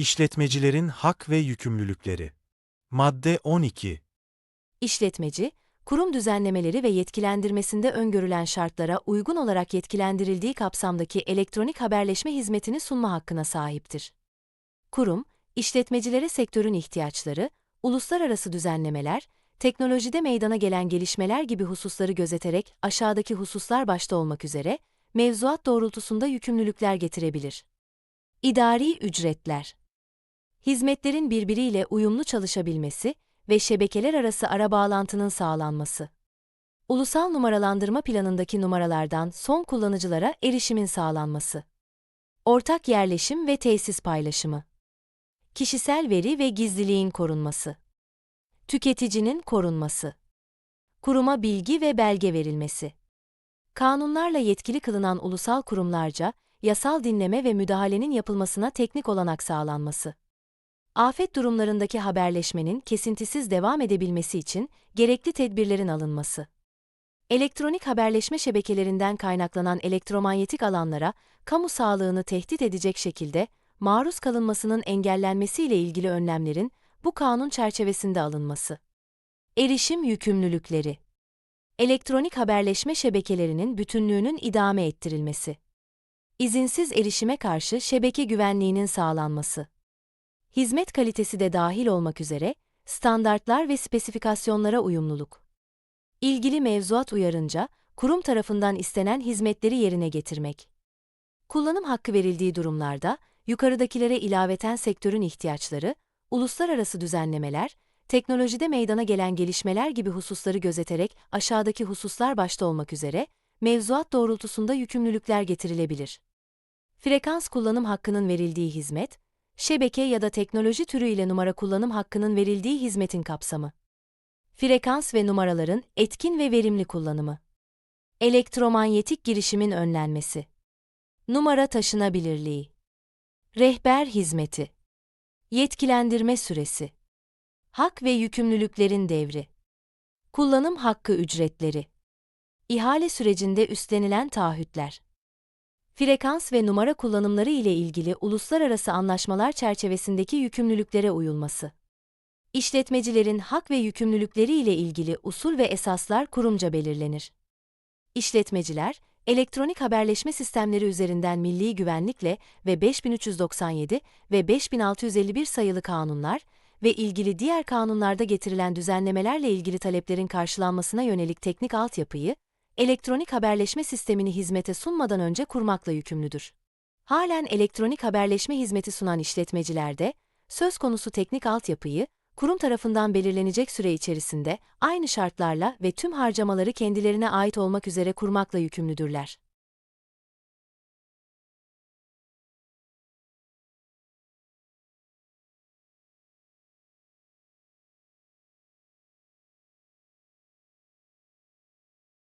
İşletmecilerin hak ve yükümlülükleri. Madde 12. İşletmeci, kurum düzenlemeleri ve yetkilendirmesinde öngörülen şartlara uygun olarak yetkilendirildiği kapsamdaki elektronik haberleşme hizmetini sunma hakkına sahiptir. Kurum, işletmecilere sektörün ihtiyaçları, uluslararası düzenlemeler, teknolojide meydana gelen gelişmeler gibi hususları gözeterek aşağıdaki hususlar başta olmak üzere mevzuat doğrultusunda yükümlülükler getirebilir. İdari ücretler Hizmetlerin birbiriyle uyumlu çalışabilmesi ve şebekeler arası ara bağlantının sağlanması. Ulusal numaralandırma planındaki numaralardan son kullanıcılara erişimin sağlanması. Ortak yerleşim ve tesis paylaşımı. Kişisel veri ve gizliliğin korunması. Tüketicinin korunması. Kuruma bilgi ve belge verilmesi. Kanunlarla yetkili kılınan ulusal kurumlarca yasal dinleme ve müdahalenin yapılmasına teknik olanak sağlanması. Afet durumlarındaki haberleşmenin kesintisiz devam edebilmesi için gerekli tedbirlerin alınması. Elektronik haberleşme şebekelerinden kaynaklanan elektromanyetik alanlara kamu sağlığını tehdit edecek şekilde maruz kalınmasının engellenmesiyle ilgili önlemlerin bu kanun çerçevesinde alınması. Erişim yükümlülükleri. Elektronik haberleşme şebekelerinin bütünlüğünün idame ettirilmesi. İzinsiz erişime karşı şebeke güvenliğinin sağlanması hizmet kalitesi de dahil olmak üzere, standartlar ve spesifikasyonlara uyumluluk. İlgili mevzuat uyarınca, kurum tarafından istenen hizmetleri yerine getirmek. Kullanım hakkı verildiği durumlarda, yukarıdakilere ilaveten sektörün ihtiyaçları, uluslararası düzenlemeler, teknolojide meydana gelen gelişmeler gibi hususları gözeterek aşağıdaki hususlar başta olmak üzere, mevzuat doğrultusunda yükümlülükler getirilebilir. Frekans kullanım hakkının verildiği hizmet, şebeke ya da teknoloji türü ile numara kullanım hakkının verildiği hizmetin kapsamı. Frekans ve numaraların etkin ve verimli kullanımı. Elektromanyetik girişimin önlenmesi. Numara taşınabilirliği. Rehber hizmeti. Yetkilendirme süresi. Hak ve yükümlülüklerin devri. Kullanım hakkı ücretleri. İhale sürecinde üstlenilen taahhütler frekans ve numara kullanımları ile ilgili uluslararası anlaşmalar çerçevesindeki yükümlülüklere uyulması. İşletmecilerin hak ve yükümlülükleri ile ilgili usul ve esaslar kurumca belirlenir. İşletmeciler, elektronik haberleşme sistemleri üzerinden milli güvenlikle ve 5397 ve 5651 sayılı kanunlar ve ilgili diğer kanunlarda getirilen düzenlemelerle ilgili taleplerin karşılanmasına yönelik teknik altyapıyı, elektronik haberleşme sistemini hizmete sunmadan önce kurmakla yükümlüdür. Halen elektronik haberleşme hizmeti sunan işletmecilerde, söz konusu teknik altyapıyı, kurum tarafından belirlenecek süre içerisinde aynı şartlarla ve tüm harcamaları kendilerine ait olmak üzere kurmakla yükümlüdürler.